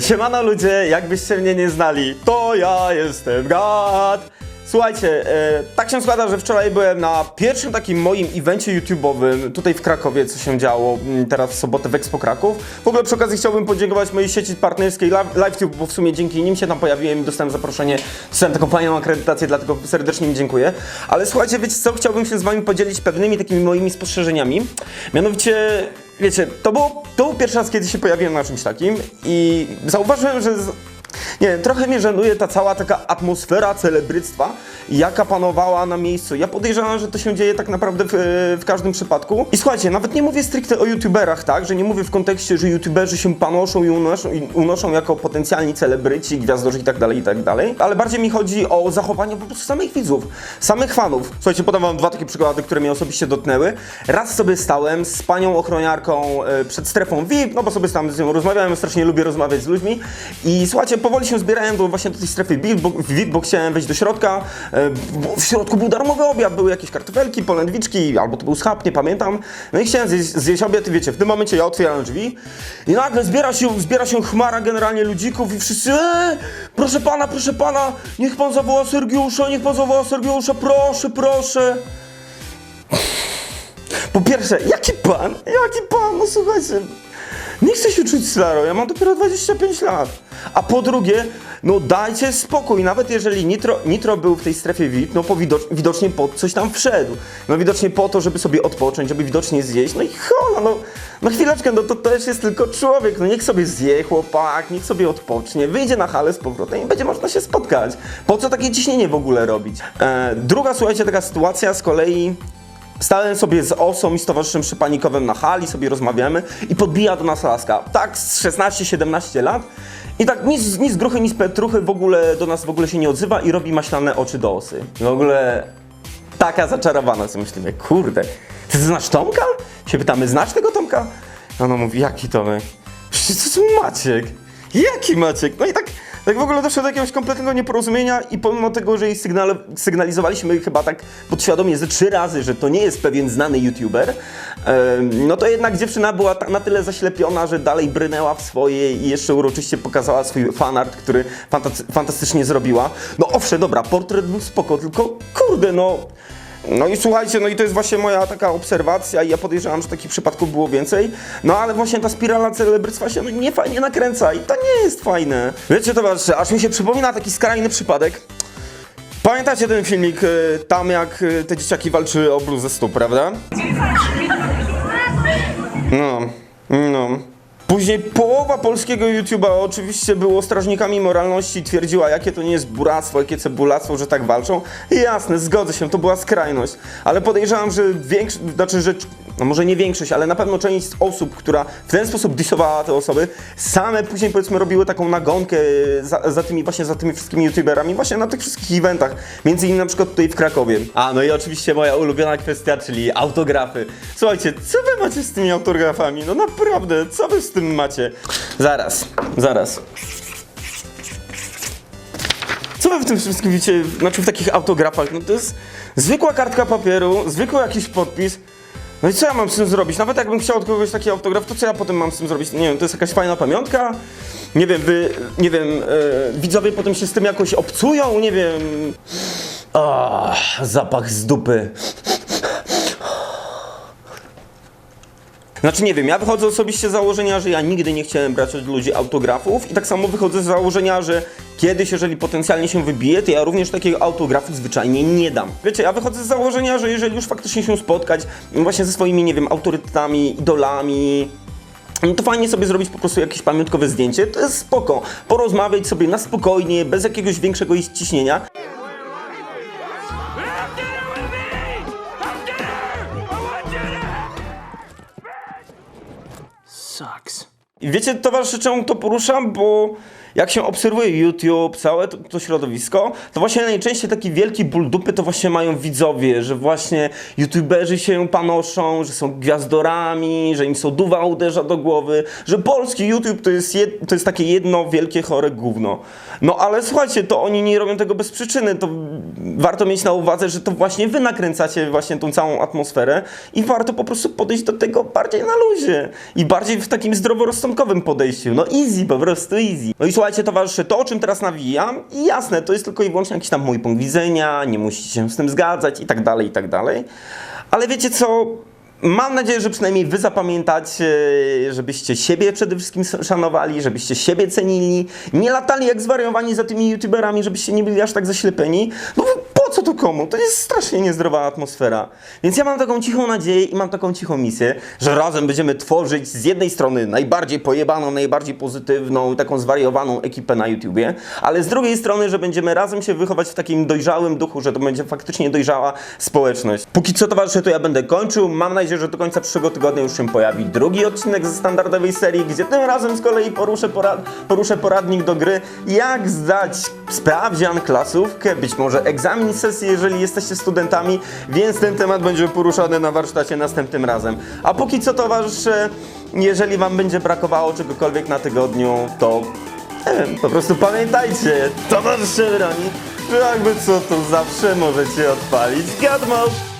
Siemano ludzie, jakbyście mnie nie znali, to ja jestem Gad. Słuchajcie, e, tak się składa, że wczoraj byłem na pierwszym takim moim evencie YouTube'owym tutaj w Krakowie, co się działo mm, teraz w sobotę w Expo Kraków. W ogóle przy okazji chciałbym podziękować mojej sieci partnerskiej Live- LiveTube, bo w sumie dzięki nim się tam pojawiłem i dostałem zaproszenie, dostałem taką fajną akredytację, dlatego serdecznie im dziękuję. Ale słuchajcie, wiecie co, chciałbym się z wami podzielić pewnymi takimi moimi spostrzeżeniami. Mianowicie Wiecie, to, było, to był pierwszy raz, kiedy się pojawiłem na czymś takim i zauważyłem, że nie trochę mnie żenuje ta cała taka atmosfera celebryctwa, jaka panowała na miejscu. Ja podejrzewam, że to się dzieje tak naprawdę w, w każdym przypadku. I słuchajcie, nawet nie mówię stricte o youtuberach, tak, że nie mówię w kontekście, że youtuberzy się panoszą i unoszą, i unoszą jako potencjalni celebryci, gwiazdorzy i tak dalej, i tak dalej, ale bardziej mi chodzi o zachowanie po prostu samych widzów, samych fanów. Słuchajcie, podam wam dwa takie przykłady, które mnie osobiście dotknęły. Raz sobie stałem z panią ochroniarką e, przed strefą VIP, no bo sobie tam z nią rozmawiałem, strasznie lubię rozmawiać z ludźmi i słuchajcie, powoli się zbierałem do, właśnie do tej strefy VIP, bo, chciałem wejść do środka, e, w środku był darmowy obiad, były jakieś kartofelki, polędwiczki, albo to był schab, nie pamiętam. No i chciałem zjeść, zjeść obiad i wiecie, w tym momencie ja otwieram drzwi i nagle zbiera się, zbiera się chmara generalnie ludzików i wszyscy eee, proszę pana, proszę pana, niech pan zawoła Sergiusza, niech pan zawoła Sergiusza, proszę, proszę. Po pierwsze, jaki pan? Jaki pan? No słuchajcie, nie chcę się czuć slaro, ja mam dopiero 25 lat. A po drugie, no dajcie spokój, nawet jeżeli Nitro, Nitro był w tej strefie VIP, no po widocz, widocznie po coś tam wszedł. No widocznie po to, żeby sobie odpocząć, żeby widocznie zjeść, no i hola, no, no chwileczkę, no to też jest tylko człowiek, no niech sobie zje chłopak, niech sobie odpocznie, wyjdzie na halę z powrotem i będzie można się spotkać. Po co takie ciśnienie w ogóle robić? E, druga, słuchajcie, taka sytuacja z kolei Stałem sobie z Osą i z towarzyszem na hali, sobie rozmawiamy i podbija do nas laska. Tak, z 16-17 lat. I tak nic, nic gruchy, nic petruchy w ogóle do nas w ogóle się nie odzywa i robi maślane oczy do Osy. W ogóle taka zaczarowana, co myślimy, kurde, ty znasz Tomka? Się pytamy, znasz tego Tomka? Ona mówi, jaki Tomek? Przecież to jest Maciek. Jaki Maciek? No i tak, tak w ogóle doszło do jakiegoś kompletnego nieporozumienia i pomimo tego, że jej sygnale, sygnalizowaliśmy chyba tak podświadomie ze trzy razy, że to nie jest pewien znany youtuber, no to jednak dziewczyna była na tyle zaślepiona, że dalej brnęła w swoje i jeszcze uroczyście pokazała swój fanart, który fantastycznie zrobiła. No owszem, dobra, portret był spoko, tylko kurde, no... No i słuchajcie, no i to jest właśnie moja taka obserwacja i ja podejrzewam, że takich przypadków było więcej. No ale właśnie ta spirala celebryctwa się no, nie fajnie nakręca i to nie jest fajne. Wiecie towarzysze, aż mi się przypomina taki skrajny przypadek. Pamiętacie ten filmik y, tam jak y, te dzieciaki walczyły o bluzę stóp, prawda? No, no. Później połowa polskiego YouTube'a oczywiście było strażnikami moralności i twierdziła, jakie to nie jest buractwo, jakie cebulactwo, że tak walczą. I jasne, zgodzę się, to była skrajność. Ale podejrzewam, że większość, znaczy, że no może nie większość, ale na pewno część osób, która w ten sposób disowała te osoby, same później powiedzmy robiły taką nagonkę za, za tymi właśnie za tymi wszystkimi youtuberami, właśnie na tych wszystkich eventach, między innymi na przykład tutaj w Krakowie. A, no i oczywiście moja ulubiona kwestia, czyli autografy. Słuchajcie, co wy macie z tymi autografami? No naprawdę, co wy z tym macie? Zaraz, zaraz. Co wy w tym wszystkim widzicie, znaczy w takich autografach? No to jest zwykła kartka papieru, zwykły jakiś podpis. No i co ja mam z tym zrobić? Nawet jakbym chciał od kogoś taki autograf, to co ja potem mam z tym zrobić? Nie wiem, to jest jakaś fajna pamiątka? Nie wiem, wy, nie wiem, e, widzowie potem się z tym jakoś obcują, nie wiem. Ah, zapach z dupy. Znaczy nie wiem, ja wychodzę osobiście z założenia, że ja nigdy nie chciałem brać od ludzi autografów i tak samo wychodzę z założenia, że kiedyś, jeżeli potencjalnie się wybiję, to ja również takiego autografu zwyczajnie nie dam. Wiecie, ja wychodzę z założenia, że jeżeli już faktycznie się spotkać właśnie ze swoimi, nie wiem, autorytetami, idolami, no to fajnie sobie zrobić po prostu jakieś pamiątkowe zdjęcie, to jest spoko. Porozmawiać sobie na spokojnie, bez jakiegoś większego ciśnienia. I wiecie, towarzysze, czemu to poruszam? Bo jak się obserwuje YouTube, całe to, to środowisko, to właśnie najczęściej taki wielki ból dupy to właśnie mają widzowie, że właśnie YouTuberzy się panoszą, że są gwiazdorami, że im soduwa uderza do głowy, że polski YouTube to jest, jed, to jest takie jedno wielkie chore gówno. No ale słuchajcie, to oni nie robią tego bez przyczyny, to warto mieć na uwadze, że to właśnie wy nakręcacie właśnie tą całą atmosferę i warto po prostu podejść do tego bardziej na luzie i bardziej w takim zdroworozsądkowym podejściu. No easy, po prostu easy. No i słuchajcie towarzysze, to o czym teraz nawijam, i jasne, to jest tylko i wyłącznie jakiś tam mój punkt widzenia, nie musicie się z tym zgadzać i tak dalej, i tak dalej. Ale wiecie co? Mam nadzieję, że przynajmniej wy zapamiętacie, żebyście siebie przede wszystkim szanowali, żebyście siebie cenili, nie latali jak zwariowani za tymi youtuberami, żebyście nie byli aż tak zaślepieni. No po co to komu? To jest strasznie niezdrowa atmosfera. Więc ja mam taką cichą nadzieję i mam taką cichą misję, że razem będziemy tworzyć z jednej strony najbardziej pojebaną, najbardziej pozytywną, taką zwariowaną ekipę na YouTubie, ale z drugiej strony, że będziemy razem się wychować w takim dojrzałym duchu, że to będzie faktycznie dojrzała społeczność. Póki co towarzysze, to ja będę kończył. Mam nadzieję, że do końca przyszłego tygodnia już się pojawi drugi odcinek ze standardowej serii, gdzie tym razem z kolei poruszę, porad poruszę poradnik do gry, jak zdać sprawdzian, klasówkę, być może egzamin z sesji, jeżeli jesteście studentami, więc ten temat będzie poruszany na warsztacie następnym razem. A póki co towarzysze, jeżeli wam będzie brakowało czegokolwiek na tygodniu, to nie wiem, po prostu pamiętajcie, towarzysze broni, że jakby co, to zawsze możecie odpalić gadmoż.